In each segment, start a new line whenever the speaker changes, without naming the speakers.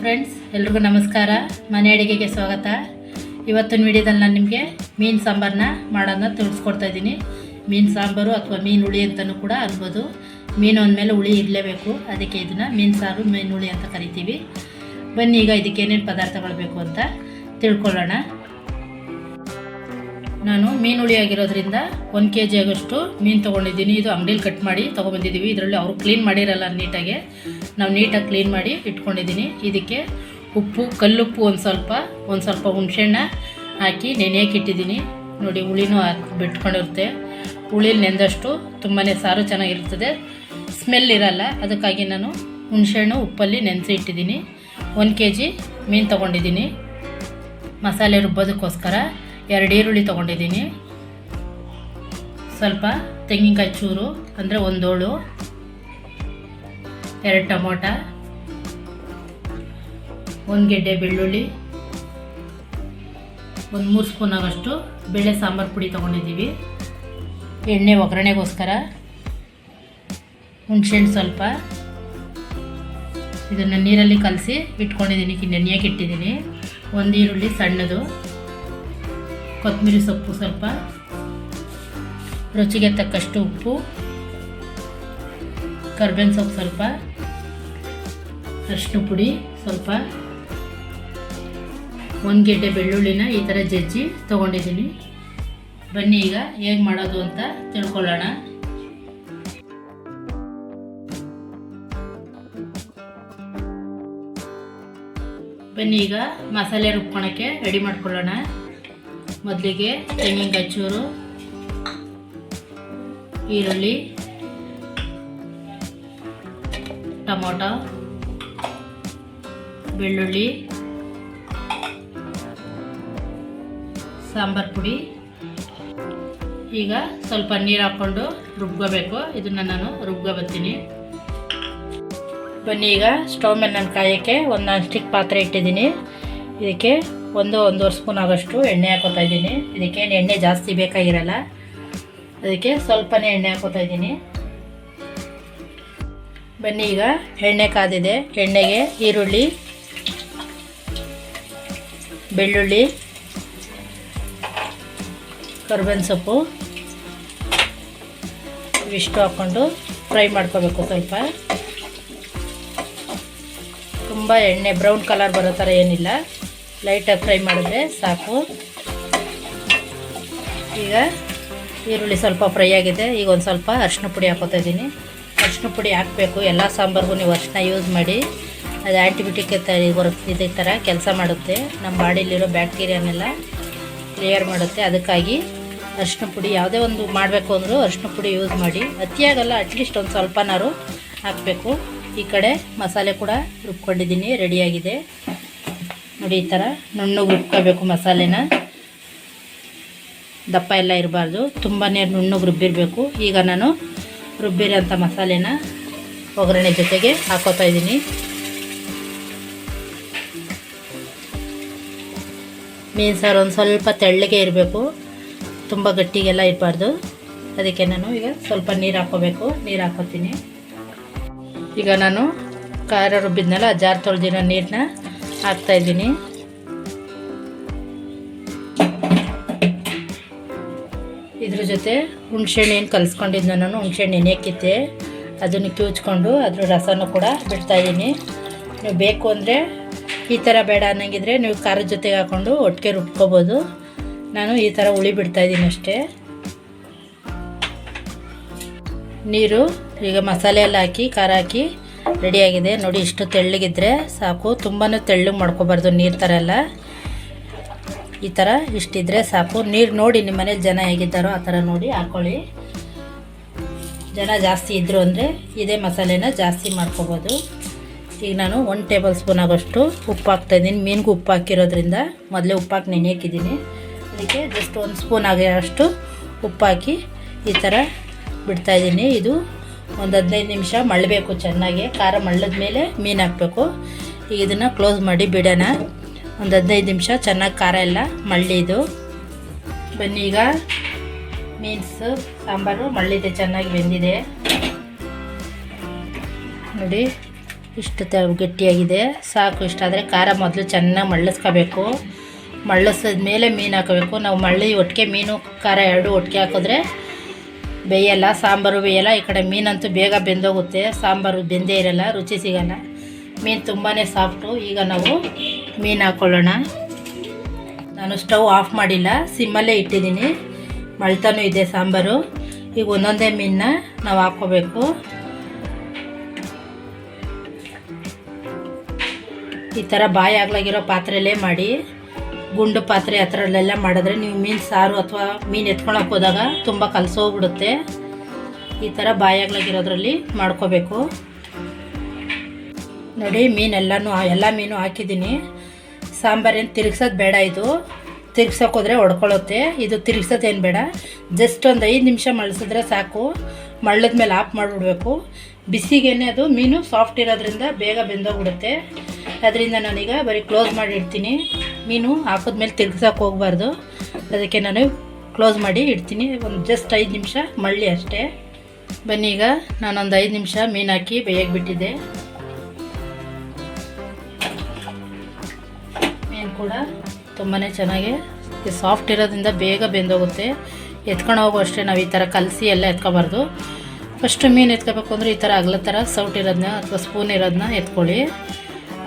Friends ಎಲ್ರಿಗೂ ನಮಸ್ಕಾರ. ಮನೆ ಅಡುಗೆಗೆ ಸ್ವಾಗತ. ಇವತ್ತಿನ ವಿಡಿಯೋದಲ್ಲಿ ನಾನು ನಿಮಗೆ ಮೀನು ಸಾಂಬಾರನ್ನ ಮಾಡೋದನ್ನ ತಿಳಿಸ್ಕೊಡ್ತಾ ಇದ್ದೀನಿ. ಮೀನು ಸಾಂಬಾರು ಅಥವಾ ಮೀನು ಹುಳಿ ಅಂತಲೂ ಕೂಡ ಅನ್ಬೋದು. ಮೀನು ಅಂದಮೇಲೆ ಹುಳಿ ಇರಲೇಬೇಕು. ಅದಕ್ಕೆ ಇದನ್ನು ಮೀನು ಸಾರು, ಮೀನು ಹುಳಿ ಅಂತ ಕರಿತೀವಿ. ಬನ್ನಿ, ಈಗ ಇದಕ್ಕೆ ಏನೇನು ಪದಾರ್ಥಗಳು ಬೇಕು ಅಂತ ತಿಳ್ಕೊಳ್ಳೋಣ. ನಾನು ಮೀನು ಹುಳಿ ಆಗಿರೋದ್ರಿಂದ ಒಂದು ಕೆ ಜಿ ಆಗೋಷ್ಟು ಮೀನು ತೊಗೊಂಡಿದ್ದೀನಿ. ಇದು ಅಂಗಡಿಲಿ ಕಟ್ ಮಾಡಿ ತೊಗೊಬಂದಿದ್ದೀವಿ ಇದರಲ್ಲಿ ಅವರು ಕ್ಲೀನ್ ಮಾಡಿರಲ್ಲ ನೀಟಾಗಿ. ನಾವು ನೀಟಾಗಿ ಕ್ಲೀನ್ ಮಾಡಿ ಇಟ್ಕೊಂಡಿದ್ದೀನಿ ಇದಕ್ಕೆ ಉಪ್ಪು, ಕಲ್ಲುಪ್ಪು ಒಂದು ಸ್ವಲ್ಪ ಒಂದು ಸ್ವಲ್ಪ ಹುಣಸೆಹಣ್ಣ ಹಾಕಿ ನೆನೆಯಕ್ಕೆ ಇಟ್ಟಿದ್ದೀನಿ ನೋಡಿ ಹುಳಿನೂ ಹಾಕಿ ಬಿಟ್ಕೊಂಡಿರುತ್ತೆ. ಹುಳಿಲಿ ನೆಂದಷ್ಟು ತುಂಬಾ ಸಾರು ಚೆನ್ನಾಗಿರ್ತದೆ. ಸ್ಮೆಲ್ ಇರಲ್ಲ. ಅದಕ್ಕಾಗಿ ನಾನು ಹುಣಸೆಹಣ್ಣು ಉಪ್ಪಲ್ಲಿ ನೆನೆಸಿ ಇಟ್ಟಿದ್ದೀನಿ ಒಂದು ಕೆ ಜಿ ಮೀನು ತೊಗೊಂಡಿದ್ದೀನಿ ಮಸಾಲೆ ರುಬ್ಬೋದಕ್ಕೋಸ್ಕರ. ಎರಡು ಈರುಳ್ಳಿ ತೊಗೊಂಡಿದ್ದೀನಿ. ಸ್ವಲ್ಪ ತೆಂಗಿನಕಾಯಿ ಚೂರು, ಅಂದರೆ ಒಂದೋಳು, ಎರಡು ಟೊಮೊಟ, ಒಂದು ಗೆಡ್ಡೆ ಬೆಳ್ಳುಳ್ಳಿ, ಒಂದು ಮೂರು ಸ್ಪೂನ್ ಆಗೋಷ್ಟು ಬೇಳೆ ಸಾಂಬಾರು ಪುಡಿ ತೊಗೊಂಡಿದ್ದೀವಿ. ಎಣ್ಣೆ ಒಗ್ಗರಣೆಗೋಸ್ಕರ, ಹುಣ್ಸೆಹಣ್ಣು ಸ್ವಲ್ಪ. ಇದನ್ನು ನೀರಲ್ಲಿ ಕಲಸಿ ಇಟ್ಕೊಂಡಿದ್ದೀನಿ ನೆನೆಯಕ್ಕೆ ಇಟ್ಟಿದ್ದೀನಿ. ಒಂದು ಈರುಳ್ಳಿ ಸಣ್ಣದು. ಕೊತ್ತಂಬರಿ ಸೊಪ್ಪು ಸ್ವಲ್ಪ, ರುಚಿಗೆ ತಕ್ಕಷ್ಟು ಉಪ್ಪು, ಕರ್ಬೇವಿನ ಸೊಪ್ಪು ಸ್ವಲ್ಪ, ಅರಿಶಿನ ಪುಡಿ ಸ್ವಲ್ಪ, ಒಂದು ಗೆಡ್ಡೆ ಬೆಳ್ಳುಳ್ಳಿನ ಈ ಥರ ಜಜ್ಜಿ ತೊಗೊಂಡಿದ್ದೀನಿ. ಬನ್ನಿ ಈಗ ಹೇಗೆ ಮಾಡೋದು ಅಂತ ತಿಳ್ಕೊಳ್ಳೋಣ. ಬನ್ನಿ ಈಗ ಮಸಾಲೆ ರುಬ್ಕೊಳಕ್ಕೆ ರೆಡಿ ಮಾಡ್ಕೊಳ್ಳೋಣ. ಮೊದಲಿಗೆ ತೆಂಗಿನಕಾಯಿ ಚೂರು, ಈರುಳ್ಳಿ, ಟೊಮೊಟೊ, ಬೆಳ್ಳುಳ್ಳಿ, ಸಾಂಬಾರು ಪುಡಿ. ಈಗ ಸ್ವಲ್ಪ ನೀರು ಹಾಕ್ಕೊಂಡು ರುಬ್ಕೋಬೇಕು. ಇದನ್ನು ನಾನು ರುಬ್ಕೊ ಬರ್ತೀನಿ. ಬನ್ನಿ ಈಗ ಸ್ಟವ್ ಮೇಲೆ ನಾನು ಕಾಯೋಕ್ಕೆ ಒಂದು ಸ್ಟಿಕ್ ಪಾತ್ರೆ ಇಟ್ಟಿದ್ದೀನಿ. ಇದಕ್ಕೆ ಒಂದು ಒಂದೂವರೆ ಸ್ಪೂನ್ ಆಗೋಷ್ಟು ಎಣ್ಣೆ ಹಾಕೋತಾ ಇದ್ದೀನಿ. ಇದಕ್ಕೇನು ಎಣ್ಣೆ ಜಾಸ್ತಿ ಬೇಕಾಗಿರಲ್ಲ ಅದಕ್ಕೆ ಸ್ವಲ್ಪನೇ ಎಣ್ಣೆ ಹಾಕೋತಾ ಇದ್ದೀನಿ. ಬನ್ನಿ ಈಗ ಎಣ್ಣೆ ಕಾದಿದೆ. ಎಣ್ಣೆಗೆ ಈರುಳ್ಳಿ, ಬೆಳ್ಳುಳ್ಳಿ, ಕರ್ಬೇವಿನ ಸೊಪ್ಪು ಇವಿಷ್ಟು ಹಾಕ್ಕೊಂಡು ಫ್ರೈ ಮಾಡ್ಕೋಬೇಕು ಸ್ವಲ್ಪ. ತುಂಬ ಎಣ್ಣೆ ಬ್ರೌನ್ ಕಲರ್ ಬರೋ ಥರ ಏನಿಲ್ಲ. ಲೈಟಾಗಿ ಫ್ರೈ ಮಾಡಿದ್ರೆ ಸಾಕು. ಈಗ ಈರುಳ್ಳಿ ಸ್ವಲ್ಪ ಫ್ರೈ ಆಗಿದೆ. ಈಗ ಒಂದು ಸ್ವಲ್ಪ ಅರಿಶಿನ ಪುಡಿ ಹಾಕೋತಾ ಇದ್ದೀನಿ. ಅರಿಶಿನ ಪುಡಿ ಹಾಕಬೇಕು. ಎಲ್ಲ ಸಾಂಬಾರ್ಗೂ ನೀವು ಅರಿಶಿನ ಯೂಸ್ ಮಾಡಿ. ಅದು ಆ್ಯಂಟಿಬಯೋಟಿಕ್ ಬರುತ್ತೆ. ಇದೇ ಥರ ಕೆಲಸ ಮಾಡುತ್ತೆ. ನಮ್ಮ ಬಾಡಿಲಿರೋ ಬ್ಯಾಕ್ಟೀರಿಯಾನೆಲ್ಲ ಕ್ಲಿಯರ್ ಮಾಡುತ್ತೆ. ಅದಕ್ಕಾಗಿ ಅರಿಶಿನ ಪುಡಿ ಯಾವುದೇ ಒಂದು ಮಾಡಬೇಕು ಅಂದರೂ ಅರಿಶಿನ ಪುಡಿ ಯೂಸ್ ಮಾಡಿ. ಅತಿಯಾಗಲ್ಲ ಅಟ್ಲೀಸ್ಟ್ ಒಂದು ಸ್ವಲ್ಪನಾರು ಹಾಕಬೇಕು. ಈ ಕಡೆ ಮಸಾಲೆ ಕೂಡ ರುಬ್ಕೊಂಡಿದ್ದೀನಿ. ರೆಡಿಯಾಗಿದೆ ನೋಡಿ, ಈ ಥರ ನುಣ್ಣಗೆ ರುಬ್ಕೋಬೇಕು ಮಸಾಲೆನ. ದಪ್ಪ ಎಲ್ಲ ಇರಬಾರ್ದು. ತುಂಬಾ ನುಣ್ಣಗೆ ರುಬ್ಬಿರಬೇಕು. ಈಗ ನಾನು ರುಬ್ಬಿರೋಂಥ ಮಸಾಲೆನ ಒಗ್ಗರಣೆ ಜೊತೆಗೆ ಹಾಕೋತಾ ಇದ್ದೀನಿ. ಮೀನು ಸಾರು ಒಂದು ಸ್ವಲ್ಪ ತೆಳ್ಳಗೆ ಇರಬೇಕು. ತುಂಬ ಗಟ್ಟಿಗೆಲ್ಲ ಇರಬಾರ್ದು. ಅದಕ್ಕೆ ನಾನು ಈಗ ಸ್ವಲ್ಪ ನೀರು ಹಾಕೋಬೇಕು. ನೀರು ಹಾಕೋತೀನಿ. ಈಗ ನಾನು ಖಾರ ರುಬ್ಬಿದ್ನಲ್ಲ ಜಾರ್ ತೊಳೆದಿರೋ ನೀರನ್ನ ಹಾಕ್ತಾಯಿದ್ದೀನಿ ಇದ್ರ ಜೊತೆ ಹುಣಸೆಹಣ್ಣೇನು ಕಲಿಸ್ಕೊಂಡಿದ್ನ ನಾನು. ಹುಣಸೆಹಣ್ಣು ನೆನೆಯಕ್ಕಿತ್ತೆ ಅದನ್ನು ಕಿವುಚ್ಕೊಂಡು ಅದ್ರ ರಸನೂ ಕೂಡ ಬಿಡ್ತಾಯಿದ್ದೀನಿ ನೀವು ಬೇಕು ಅಂದರೆ ಈ ಥರ ಬೇಡ ಅನ್ನಂಗಿದ್ರೆ ನೀವು ಖಾರದ ಜೊತೆಗೆ ಹಾಕ್ಕೊಂಡು ಒಟ್ಟಿಗೆ ರುಬ್ಕೋಬೋದು. ನಾನು ಈ ಥರ ಹುಳಿ ಬಿಡ್ತಾಯಿದ್ದೀನಿ ಅಷ್ಟೇ. ನೀರು, ಈಗ ಮಸಾಲೆ ಎಲ್ಲ ಹಾಕಿ, ಖಾರ ಹಾಕಿ ರೆಡಿಯಾಗಿದೆ ನೋಡಿ, ಇಷ್ಟು ತೆಳ್ಳಗಿದ್ರೆ ಸಾಕು. ತುಂಬಾ ತೆಳ್ಳಗೆ ಮಾಡ್ಕೋಬಾರ್ದು ನೀರು ಥರ ಎಲ್ಲ. ಈ ಥರ ಇಷ್ಟಿದ್ರೆ ಸಾಕು. ನೀರು ನೋಡಿ ನಿಮ್ಮ ಮನೇಲಿ ಜನ ಹೇಗಿದ್ದಾರೋ ಆ ಥರ ನೋಡಿ ಹಾಕ್ಕೊಳ್ಳಿ ಜನ ಜಾಸ್ತಿ ಇದ್ದರು ಅಂದರೆ ಇದೇ ಮಸಾಲೆನ ಜಾಸ್ತಿ ಮಾಡ್ಕೋಬೋದು. ಈಗ ನಾನು ಒಂದು ಟೇಬಲ್ ಸ್ಪೂನ್ ಆಗೋಷ್ಟು ಉಪ್ಪು ಹಾಕ್ತಾಯಿದ್ದೀನಿ ಮೀನಿಗೂ ಉಪ್ಪು ಹಾಕಿರೋದ್ರಿಂದ ಮೊದಲೇ ಉಪ್ಪು ಹಾಕಿ ನೆನೆಯಕ್ಕಿದ್ದೀನಿ ಅದಕ್ಕೆ ಜಸ್ಟ್ ಒಂದು ಸ್ಪೂನ್ ಆಗಿರೋಷ್ಟು ಉಪ್ಪು ಹಾಕಿ ಈ ಥರ ಬಿಡ್ತಾಯಿದ್ದೀನಿ ಇದು ಒಂದು ಹದಿನೈದು ನಿಮಿಷ ಮಳ್ಳಬೇಕು ಚೆನ್ನಾಗಿ. ಖಾರ ಮಳ್ಳದ ಮೇಲೆ ಮೀನು ಹಾಕಬೇಕು. ಈಗ ಇದನ್ನು ಕ್ಲೋಸ್ ಮಾಡಿ ಬಿಡೋಣ. ಒಂದು ಹದಿನೈದು ನಿಮಿಷ ಚೆನ್ನಾಗಿ ಖಾರ ಎಲ್ಲ ಮಳ್ಳಿದು. ಬನ್ನಿ ಈಗ. ಮೀನ್ಸು ಸಾಂಬಾರು ಮಳ್ಳಿದೆ, ಚೆನ್ನಾಗಿ ಬೆಂದಿದೆ. ನೋಡಿ, ಇಷ್ಟು ತ ಗಟ್ಟಿಯಾಗಿದೆ. ಸಾಕು ಇಷ್ಟಾದರೆ ಖಾರ ಮೊದಲು ಚೆನ್ನಾಗಿ ಮಳ್ಳಿಸ್ಕೋಬೇಕು. ಮಳ್ಳಿಸಿದ ಮೇಲೆ ಮೀನು ಹಾಕಬೇಕು. ನಾವು ಮಳ್ಳಿ ಒಟ್ಟಿಗೆ ಮೀನು ಖಾರ ಎರಡು ಒಟ್ಟಿಗೆ ಹಾಕಿದ್ರೆ ಬೇಯಲ್ಲ, ಸಾಂಬಾರು ಬೇಯಲ್ಲ, ಈ ಕಡೆ ಮೀನಂತೂ ಬೇಗ ಬೆಂದೋಗುತ್ತೆ, ಸಾಂಬಾರು ಬೆಂದೇ ಇರಲ್ಲ, ರುಚಿ ಸಿಗಲ್ಲ. ಮೀನು ತುಂಬಾ ಸಾಫ್ಟು ಈಗ ನಾವು ಮೀನು ಹಾಕ್ಕೊಳ್ಳೋಣ ನಾನು ಸ್ಟವ್ ಆಫ್ ಮಾಡಿಲ್ಲ ಸಿಮ್ಮಲ್ಲೇ ಇಟ್ಟಿದ್ದೀನಿ. ಮಳ್ತಾನೂ ಇದೆ ಸಾಂಬಾರು. ಈಗ ಒಂದೊಂದೇ ಮೀನನ್ನ ನಾವು ಹಾಕ್ಕೋಬೇಕು. ಈ ಥರ ಬಾಯಿ ಆಗ್ಲಾಗಿರೋ ಪಾತ್ರೆಯಲ್ಲೇ ಮಾಡಿ. ಗುಂಡು ಪಾತ್ರೆ ಆ ಮಾಡಿದ್ರೆ ನೀವು ಮೀನು ಸಾರು ಅಥವಾ ಮೀನು ಎತ್ಕೊಳಕ್ಕೆ ಹೋದಾಗ ತುಂಬ ಕಲಸೋಗ್ಬಿಡುತ್ತೆ. ಈ ಥರ ಬಾಯಾಗ್ಲಾಗಿರೋದ್ರಲ್ಲಿ ಮಾಡ್ಕೋಬೇಕು. ನೋಡಿ, ಮೀನೆಲ್ಲನೂ ಎಲ್ಲ ಮೀನು ಹಾಕಿದ್ದೀನಿ. ಸಾಂಬಾರೇನು ತಿರುಗ್ಸೋದು ಬೇಡ ಇದು. ತಿರ್ಗ್ಸೋಕೋದ್ರೆ ಹೊಡ್ಕೊಳ್ಳುತ್ತೆ ಇದು ತಿರ್ಗ್ಸೋದೇನು ಬೇಡ. ಜಸ್ಟ್ ಒಂದು ಐದು ನಿಮಿಷ ಮಳ್ಸಿದ್ರೆ ಸಾಕು. ಮಳ್ಳದ ಮೇಲೆ ಆಪ್ ಮಾಡಿಬಿಡ್ಬೇಕು. ಬಿಸಿಗೇನೆ ಅದು, ಮೀನು ಸಾಫ್ಟ್ ಇರೋದ್ರಿಂದ ಬೇಗ ಬೆಂದೋಗ್ಬಿಡುತ್ತೆ. ಅದರಿಂದ ನಾನೀಗ ಬರೀ ಕ್ಲೋಸ್ ಮಾಡಿ ಇಡ್ತೀನಿ ಮೀನು ಹಾಕಿದ್ಮೇಲೆ ತಿರ್ಗ್ಸೋಕೆ ಹೋಗಬಾರ್ದು. ಅದಕ್ಕೆ ನಾನು ಕ್ಲೋಸ್ ಮಾಡಿ ಇಡ್ತೀನಿ. ಒಂದು ಜಸ್ಟ್ ಐದು ನಿಮಿಷ ಮಳ್ಳಿ ಅಷ್ಟೇ. ಬನ್ನಿ ಈಗ, ನಾನೊಂದು ಐದು ನಿಮಿಷ ಮೀನು ಹಾಕಿ ಬೇಯಕ್ಕೆ ಬಿಟ್ಟಿದ್ದೆ. ಮೀನು ಕೂಡ ತುಂಬಾ ಚೆನ್ನಾಗಿ ಸಾಫ್ಟ್ ಇರೋದ್ರಿಂದ ಬೇಗ ಬೆಂದೋಗುತ್ತೆ. ಎತ್ಕೊಂಡು ಹೋಗೋ ಅಷ್ಟೇ ನಾವು ಈ ಥರ ಕಲಸಿ ಎಲ್ಲ ಎತ್ಕೊಬಾರ್ದು. ಫಸ್ಟು ಮೀನು ಎತ್ಕೋಬೇಕು ಅಂದರೆ ಈ ಥರ ಅಗಲ ಥರ ಸೌಟ್ ಇರೋದನ್ನ ಅಥವಾ ಸ್ಪೂನ್ ಇರೋದನ್ನ ಎತ್ಕೊಳ್ಳಿ.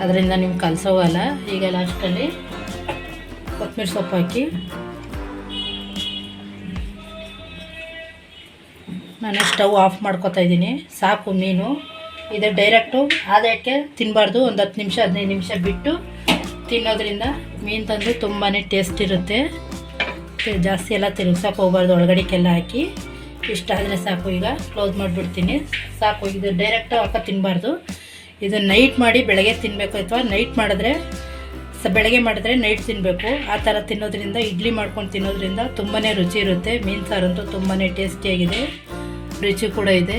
ಅದರಿಂದ ನಿಮ್ಗೆ ಕಲಸೋಗಲ್ಲ ಈಗ ಲಾಸ್ಟಲ್ಲಿ ಕೊತ್ತಂಬರಿ ಸೊಪ್ಪು ಹಾಕಿ. ನಾನು ಸ್ಟವ್ ಆಫ್ ಮಾಡ್ಕೊತಾ ಇದ್ದೀನಿ. ಸಾಕು ಮೀನು. ಇದು ಡೈರೆಕ್ಟು ಆದಕ್ಕೆ ತಿನ್ನಬಾರ್ದು ಒಂದು ಹತ್ತು ನಿಮಿಷ, ಹದಿನೈದು ನಿಮಿಷ ಬಿಟ್ಟು ತಿನ್ನೋದ್ರಿಂದ ಮೀನು ತಂದು ತುಂಬಾ ಟೇಸ್ಟ್ ಇರುತ್ತೆ. ಜಾಸ್ತಿ ಎಲ್ಲ ತಿರುಗ್ಸಕ್ಕೆ ಹೋಗ್ಬಾರ್ದು ಒಳಗಡೆಗೆಲ್ಲ ಹಾಕಿ. ಇಷ್ಟ ಆದರೆ ಸಾಕು, ಈಗ ಕ್ಲೋಸ್ ಮಾಡಿಬಿಡ್ತೀನಿ. ಸಾಕು, ಇದು ಡೈರೆಕ್ಟು ಹಾಕ ತಿನ್ನಬಾರ್ದು ಇದು ನೈಟ್ ಮಾಡಿ ಬೆಳಗ್ಗೆ ತಿನ್ನಬೇಕು ಅಥವಾ ನೈಟ್ ಮಾಡಿದ್ರೆ, ಸ ಬೆಳಗ್ಗೆ ಮಾಡಿದ್ರೆ ನೈಟ್ ತಿನ್ನಬೇಕು ಆ ಥರ ತಿನ್ನೋದ್ರಿಂದ, ಇಡ್ಲಿ ಮಾಡ್ಕೊಂಡು ತಿನ್ನೋದ್ರಿಂದ ತುಂಬಾ ರುಚಿ ಇರುತ್ತೆ. ಮೀನು ಸಾರಂತೂ ತುಂಬಾ ಟೇಸ್ಟಿಯಾಗಿದೆ ರುಚಿ ಕೂಡ ಇದೆ.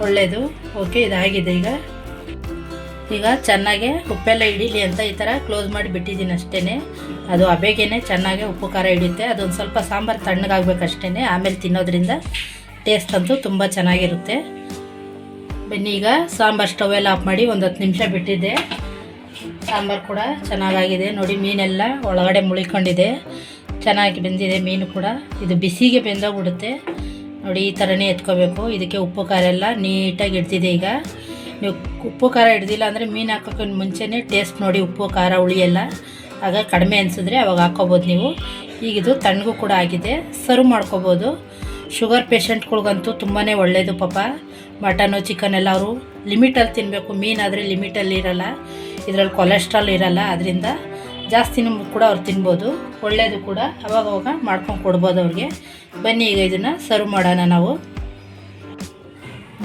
ಒಳ್ಳೆಯದು ಓಕೆ ಇದಾಗಿದೆ ಈಗ. ಈಗ ಚೆನ್ನಾಗೆ ಉಪ್ಪೆಲ್ಲ ಹಿಡೀಲಿ ಅಂತ ಈ ಥರ ಕ್ಲೋಸ್ ಮಾಡಿ ಬಿಟ್ಟಿದ್ದೀನಿ ಅಷ್ಟೇ ಅದು ಅಬೇಗೇನೆ ಚೆನ್ನಾಗಿ ಉಪ್ಪು ಖಾರ ಹಿಡಿಯುತ್ತೆ. ಅದೊಂದು ಸ್ವಲ್ಪ ಸಾಂಬಾರು ತಣ್ಣಗಾಗ್ಬೇಕು ಅಷ್ಟೇ ಆಮೇಲೆ ತಿನ್ನೋದ್ರಿಂದ ಟೇಸ್ಟ್ ಅಂತೂ ತುಂಬ ಚೆನ್ನಾಗಿರುತ್ತೆ. ಬನ್ನಿ ಈಗ ಸಾಂಬಾರು ಸ್ಟವ್ ಎಲ್ಲ ಆಫ್ ಮಾಡಿ ಒಂದು ಹತ್ತು ನಿಮಿಷ ಬಿಟ್ಟಿದ್ದೆ ಸಾಂಬಾರು ಕೂಡ ಚೆನ್ನಾಗಾಗಿದೆ. ನೋಡಿ ಮೀನೆಲ್ಲ ಒಳಗಡೆ ಮುಳಿಕೊಂಡಿದೆ. ಚೆನ್ನಾಗಿ ಬೆಂದಿದೆ ಮೀನು ಕೂಡ. ಇದು ಬಿಸಿಗೆ ಬೆಂದೋಗ್ಬಿಡುತ್ತೆ. ನೋಡಿ ಈ ಥರನೇ ಎತ್ಕೋಬೇಕು. ಇದಕ್ಕೆ ಉಪ್ಪು ಖಾರ ಎಲ್ಲ ನೀಟಾಗಿ ಇಡ್ತಿದೆ ಈಗ. ನೀವು ಉಪ್ಪು ಖಾರ ಹಿಡ್ದಿಲ್ಲ ಅಂದರೆ ಮೀನು ಹಾಕೋಕ್ಕಿಂತ ಮುಂಚೆನೇ ಟೇಸ್ಟ್ ನೋಡಿ ಉಪ್ಪು, ಖಾರ, ಹುಳಿ ಎಲ್ಲ. ಆಗ ಕಡಿಮೆ ಅನಿಸಿದ್ರೆ ಅವಾಗ ಹಾಕೋಬೋದು ನೀವು. ಈಗ ಇದು ತಣ್ಣಗೂ ಕೂಡ ಆಗಿದೆ. ಸರ್ವ್ ಮಾಡ್ಕೋಬೋದು. ಶುಗರ್ ಪೇಷಂಟ್ಗಳ್ಗಂತೂ ತುಂಬಾ ಒಳ್ಳೆಯದು ಪಾಪ. ಮಟನು ಚಿಕನ್ ಎಲ್ಲ ಅವರು ಲಿಮಿಟಲ್ಲಿ ತಿನ್ನಬೇಕು ಮೀನಾದರೆ ಲಿಮಿಟಲ್ಲಿ ಇರಲ್ಲ. ಇದರಲ್ಲಿ ಕೊಲೆಸ್ಟ್ರಾಲ್ ಇರಲ್ಲ. ಅದರಿಂದ ಜಾಸ್ತಿನೂ ಕೂಡ ಅವ್ರು ತಿನ್ಬೋದು. ಒಳ್ಳೆಯದು ಕೂಡ ಅವಾಗವಾಗ ಅವಾಗ ಮಾಡ್ಕೊಂಡು ಕೊಡ್ಬೋದು ಅವ್ರಿಗೆ. ಬನ್ನಿ ಈಗ ಇದನ್ನು ಸರ್ವ್ ಮಾಡೋಣ ನಾವು.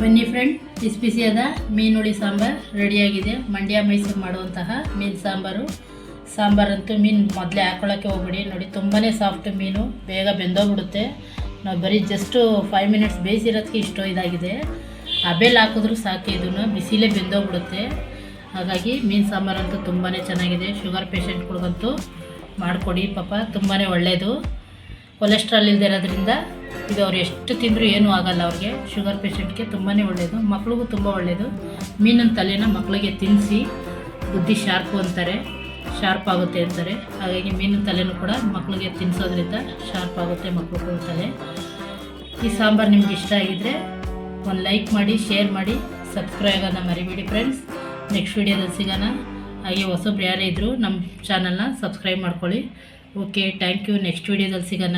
ಬನ್ನಿ ಫ್ರೆಂಡ್ ಬಿಸಿ ಬಿಸಿಯಾದ ಮೀನುಳಿ ಸಾಂಬಾರು ರೆಡಿಯಾಗಿದೆ ಮಂಡ್ಯ ಮೈಸೂರು ಮಾಡುವಂತಹ ಮೀನು ಸಾಂಬಾರು. ಸಾಂಬಾರಂತೂ ಮೀನು ಮೊದಲೇ ಹಾಕೊಳ್ಳೋಕ್ಕೆ ಹೋಗ್ಬಿಡಿ. ನೋಡಿ ತುಂಬಾ ಸಾಫ್ಟ್ ಮೀನು. ಬೇಗ ಬೆಂದೋಗ್ಬಿಡುತ್ತೆ. ನಾವು ಬರೀ ಜಸ್ಟು ಫೈವ್ ಮಿನಿಟ್ಸ್ ಬೇಯಿಸಿರೋದಕ್ಕೆ ಇಷ್ಟು ಇದಾಗಿದೆ. ಅಬೆಲ್ ಹಾಕಿದ್ರೂ ಸಾಕು, ಇದನ್ನು ಬಿಸಿಲೇ ಬೆಂದೋಗ್ಬಿಡುತ್ತೆ. ಹಾಗಾಗಿ ಮೀನು ಸಾಂಬಾರಂತೂ ತುಂಬಾ ಚೆನ್ನಾಗಿದೆ. ಶುಗರ್ ಪೇಷಂಟ್ಗಳಿಗಂತೂ ಮಾಡಿಕೊಡಿ ಪಾಪ ತುಂಬಾ ಒಳ್ಳೆಯದು ಕೊಲೆಸ್ಟ್ರಾಲ್ ಇರೋದ್ರಿಂದ ಇದು ಅವ್ರು ಎಷ್ಟು ತಿಂದರೂ ಏನೂ ಆಗಲ್ಲ ಅವ್ರಿಗೆ. ಶುಗರ್ ಪೇಷಂಟ್ಗೆ ತುಂಬಾ ಒಳ್ಳೆಯದು ಮಕ್ಳಿಗೂ ತುಂಬ ಒಳ್ಳೆಯದು ಮೀನಿನ ತಲೆನ ಮಕ್ಕಳಿಗೆ ತಿನ್ನಿಸಿ ಬುದ್ಧಿ ಶಾರ್ಪು ಅಂತಾರೆ. ಶಾರ್ಪ್ ಆಗುತ್ತೆ ಅಂತಾರೆ. ಹಾಗಾಗಿ ಮೀನು ತಲೆನೂ ಕೂಡ ಮಕ್ಕಳಿಗೆ ತಿನ್ನಿಸೋದ್ರಿಂದ ಶಾರ್ಪ್ ಆಗುತ್ತೆ ಮಕ್ಕಳು ತಲೆ. ಈ ಸಾಂಬಾರು ನಿಮ್ಗೆ ಇಷ್ಟ ಆಗಿದ್ದರೆ ಒಂದು ಲೈಕ್ ಮಾಡಿ, ಶೇರ್ ಮಾಡಿ, ಸಬ್ಸ್ಕ್ರೈಬ್ ಆಗೋದನ್ನ ಮರಿಬೇಡಿ ಫ್ರೆಂಡ್ಸ್ ನೆಕ್ಸ್ಟ್ ವೀಡಿಯೋದಲ್ಲಿ ಸಿಗೋಣ. ಹಾಗೆ ಹೊಸಬ್ರು ಯಾರೇ ಇದ್ದರೂ ನಮ್ಮ ಚಾನಲ್ನ ಸಬ್ಸ್ಕ್ರೈಬ್ ಮಾಡ್ಕೊಳ್ಳಿ. ಓಕೆ ಥ್ಯಾಂಕ್ ಯು ನೆಕ್ಸ್ಟ್ ವೀಡಿಯೋದಲ್ಲಿ ಸಿಗೋಣ.